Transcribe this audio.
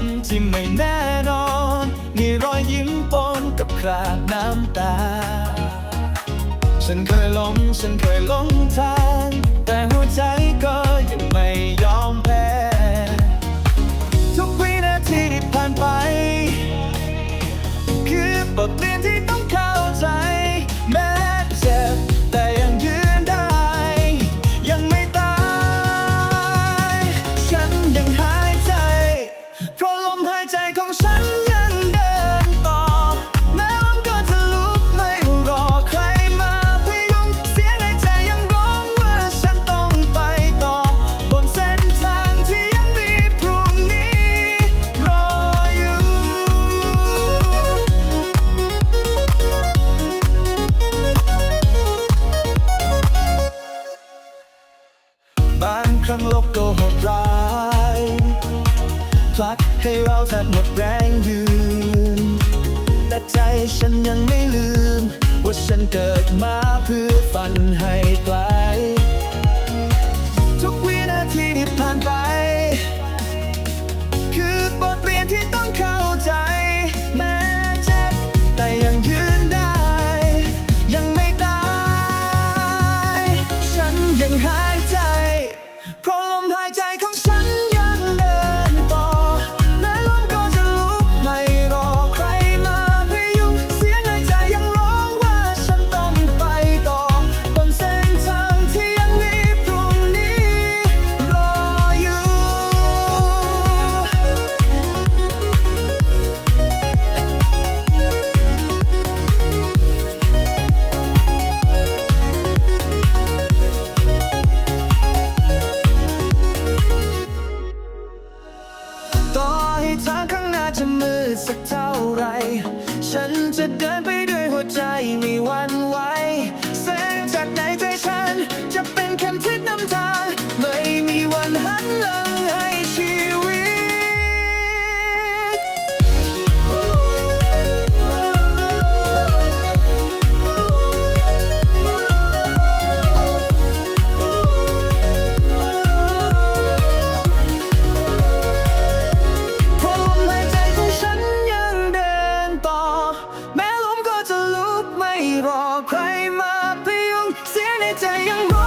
นที่ไม่แน่นอน มีรอยยิ้มปนกับคราบน้ำตา ฉันเคยล้มฉันเคยล้มทางแครั้งโลกก็หดร้ายพลักให้เราแทบหมดแรงยืน แต่ใจฉันยังไม่ลืม ว่าฉันเกิดมาเพื่อฝันให้ไกล ทุกวินาทีที่ผ่านไป สักเท่าไร ฉันจะเดินไป 在阳光